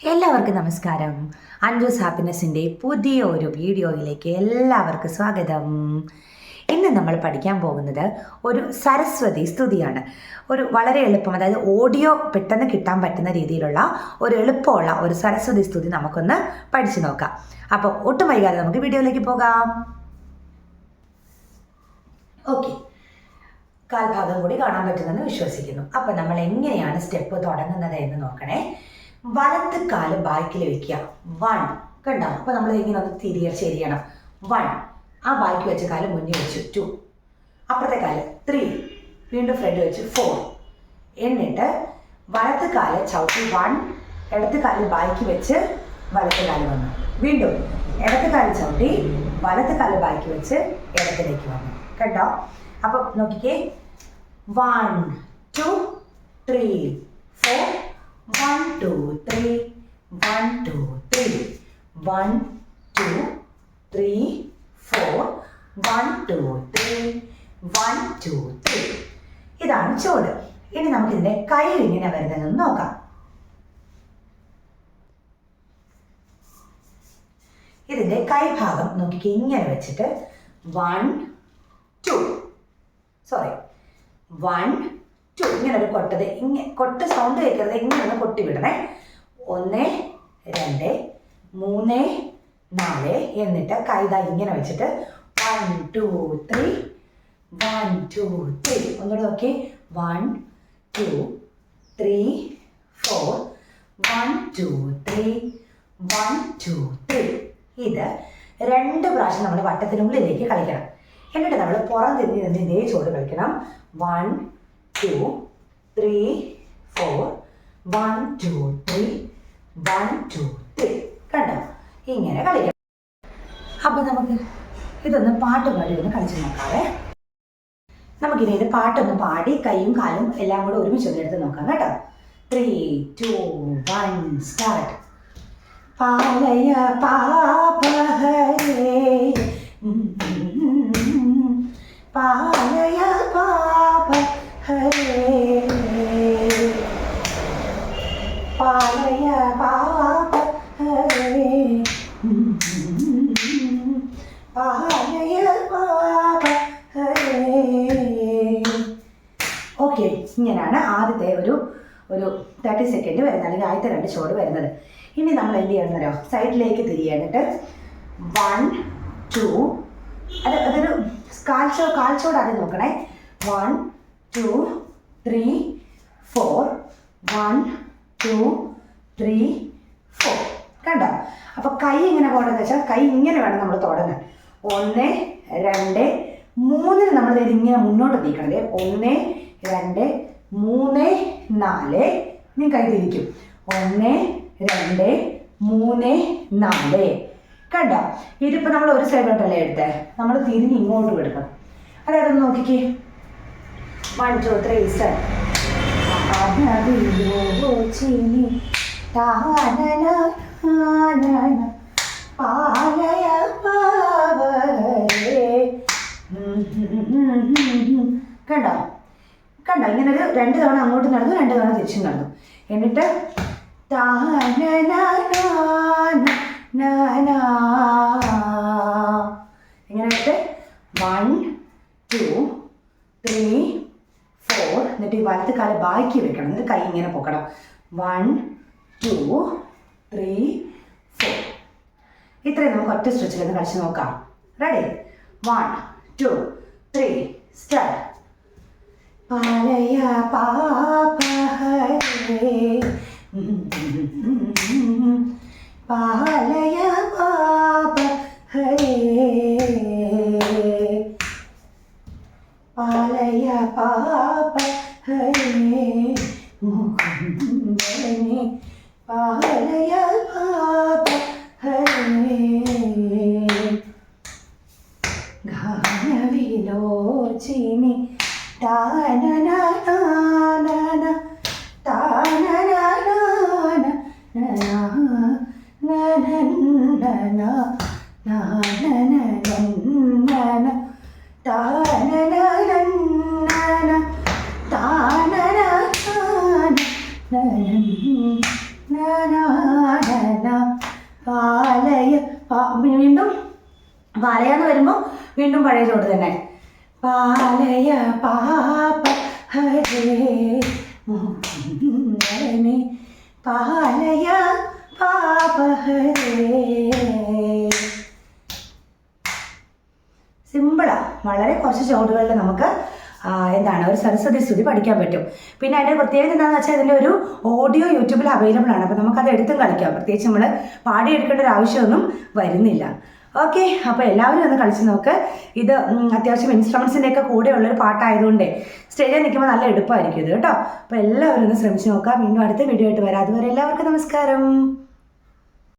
എല്ലാവർക്കും നമസ്കാരം. അഞ്ജൂസ് ഹാപ്പിനെസ്സിന്റെ പുതിയ ഒരു വീഡിയോയിലേക്ക് എല്ലാവർക്കും സ്വാഗതം. ഇന്ന് നമ്മൾ പഠിക്കാൻ പോകുന്നത് ഒരു സരസ്വതി സ്തുതിയാണ്. ഒരു വളരെ എളുപ്പം അതായത് ഓഡിയോ പെട്ടെന്ന് കിട്ടാൻ പറ്റുന്ന രീതിയിലുള്ള ഒരു എളുപ്പമുള്ള ഒരു സരസ്വതി സ്തുതി നമുക്കൊന്ന് പഠിച്ചു നോക്കാം. അപ്പോൾ ഒട്ടും വൈകാതെ നമുക്ക് വീഡിയോയിലേക്ക് പോകാം. ഓക്കെ കാൽഭാഗം കൂടി കാണാൻ പറ്റുമെന്ന് വിശ്വസിക്കുന്നു. അപ്പോൾ നമ്മൾ എങ്ങനെയാണ് സ്റ്റെപ്പ് തുടങ്ങുന്നത് എന്ന് നോക്കണേ. വലത്ത് കാൽ ബാക്കിൽ വെക്കുക. വൺ. കണ്ടോ? അപ്പോൾ നമ്മൾ ഇങ്ങനെ ഒന്ന് തിരിയ ശരിയണം. വൺ. ആ ബാക്കി വെച്ച കാൽ മുന്നിൽ വെച്ചു. ടു. അപ്പുറത്തെ കാൽ. ത്രീ. വീണ്ടും ഫ്രണ്ട് വെച്ച്. ഫോർ. എന്നിട്ട് വലത്ത് കാൽ ചവിട്ടി വൺ. ഇടത്ത് കാൽ ബാക്കി വെച്ച് വലത്ത് കാൽ വന്നു. വീണ്ടും ഇടത്ത് കാൽ ചവിട്ടി വലത്ത് കാൽ ബാക്കി വെച്ച് ഇടത്തിലേക്ക് വന്നു. കേട്ടോ അപ്പൊ നോക്കിക്കേ. One two three four one two three one two three one two three four one two three one two three ഇതാണ് ചോട്. ഇനി നമുക്കിതിന്റെ കൈ എങ്ങനെ വരുന്നതെന്ന് നോക്കാം. ഇതിന്റെ കൈഭാഗം നോക്കിക്ക് ഇങ്ങനെ വെച്ചിട്ട് one two sorry one two ഇങ്ങനെ ഒരു കൊട്ടത്. ഇങ്ങനെ കൊട്ട് സൗണ്ട് കേൾക്കരുത്. ഇങ്ങനെ ഒന്ന് കൊട്ടി വിടണേ. ഒന്ന് രണ്ട് മൂന്ന് നാല് എന്നിട്ട് കൈത ഇങ്ങനെ വെച്ചിട്ട് one two three one two three ഒന്നുകൂടെ നോക്കി one two three four one two three one two three ഇത് രണ്ട് പ്രാവശ്യം നമ്മൾ വട്ടത്തിനുള്ളിലേക്ക് കളിക്കണം. എന്നിട്ട് നമ്മൾ പുറം തിരിഞ്ഞ് നിന്ന് ഇതേ ചോട് കളിക്കണം. One two three four one two three one two three കണ്ടോ? ഇങ്ങനെ കളിക്കണം അപ്പോൾ നമുക്ക് ഇതൊന്ന് പാട്ട് പാടി ഒന്ന് കളിച്ചു നോക്കാവേ. നമുക്കിനി ഇത് പാട്ടൊന്ന് പാടി കൈയും കാലും എല്ലാം കൂടെ ഒരുമിച്ച് ഒന്ന് എടുത്ത് നോക്കാം കേട്ടോ. ത്രീ ടു വൺ സ്റ്റാർട്ട് പാലയ പാപഹരേ. പാലയ ഓക്കെ ഇങ്ങനെയാണ് ആദ്യത്തെ ഒരു ഒരു തേർട്ടി സെക്കൻഡ് വരുന്നത് അല്ലെങ്കിൽ ആദ്യത്തെ രണ്ട് ഷോട്ട് വരുന്നത്. ഇനി നമ്മൾ എന്ത് ചെയ്യണമെന്നോ സൈഡിലേക്ക് തിരിയാനിട്ട് വൺ ടു അത് അതൊരു കാൽച്ചോ കാൽച്ചോട് നോക്കണേ. One two three four one two three four കണ്ടോ? അപ്പോൾ കൈ എങ്ങനെ പോകണമെന്ന് വെച്ചാൽ കൈ ഇങ്ങനെ വേണം നമ്മൾ തുടങ്ങാൻ. ഒന്ന് രണ്ട് മൂന്നിന് നമ്മൾ ഇങ്ങനെ മുന്നോട്ട് നീക്കണത് ഒന്ന് രണ്ട് മൂന്ന് നാല്. നീ കൈ തിരിക്കും. ഒന്ന് രണ്ട് മൂന്ന് നാല്. കണ്ടോ? ഇതിപ്പോൾ നമ്മൾ ഒരു സൈഡോട്ടല്ലേ എടുത്തേ? നമ്മൾ തിരിഞ്ഞ് ഇങ്ങോട്ടും എടുക്കണം. അതായത് നോക്കിക്കേ. കണ്ടോ? കണ്ടോ? ഇങ്ങനെ ഒരു രണ്ട് തവണ അങ്ങോട്ട് നടന്നു രണ്ട് തവണ തിരിച്ചും നടന്നു. എന്നിട്ട് ആയിട്ട് വൺ ടു ത്രീ ഫോർ എന്നിട്ട് ഈ വലത്ത് കാൽ ബാക്കി വെക്കണം. എന്നിട്ട് കൈ ഇങ്ങനെ പൊക്കണം. വൺ ടു ത്രീ ഫോർ ഇത്രയും നമുക്ക് ഒറ്റ സ്ട്രെച്ചിൽ ഒന്ന് കളിച്ച് നോക്കാം. Ready one two three start പാലയ പാപഹരേ. പാലയ പാപഹരേ. പാപഹരേ മുകുന്ദനെ പാലയ പാലയ വീണ്ടും പാലയെന്ന് വരുമ്പോൾ വീണ്ടും പഴയ ചോട് തന്നെ. പാലയ പാപ ഹരേ പാലയ പാപ ഹരേ. സിമ്പിളാ. വളരെ കുറച്ച് ചോടുകളിൽ നമുക്ക് എന്താണ് ഒരു സരസ്വതി സ്തുതി പഠിക്കാൻ പറ്റും. പിന്നെ അതിന്റെ പ്രത്യേകത എന്താണെന്ന് വെച്ചാൽ ഇതിന്റെ ഒരു ഓഡിയോ യൂട്യൂബിൽ അവൈലബിൾ ആണ്. അപ്പോൾ നമുക്കത് എടുത്തും കളിക്കാം. പ്രത്യേകിച്ച് നമ്മൾ പാടിയെടുക്കേണ്ട ഒരു ആവശ്യമൊന്നും വരുന്നില്ല. ഓക്കെ അപ്പോൾ എല്ലാവരും ഒന്ന് കളിച്ച് നോക്ക്. ഇത് അത്യാവശ്യം ഇൻസ്ട്രുമെൻസിന്റെ ഒക്കെ കൂടെ ഉള്ളൊരു പാട്ടായതുകൊണ്ട് സ്റ്റേജിൽ നിൽക്കുമ്പോൾ നല്ല എടുപ്പമായിരിക്കും ഇത് കേട്ടോ. അപ്പോൾ എല്ലാവരും ഒന്ന് ശ്രമിച്ച് നോക്കാം. വീണ്ടും അടുത്ത വീഡിയോ ആയിട്ട് വരാം. അതുവരെ എല്ലാവർക്കും നമസ്കാരം.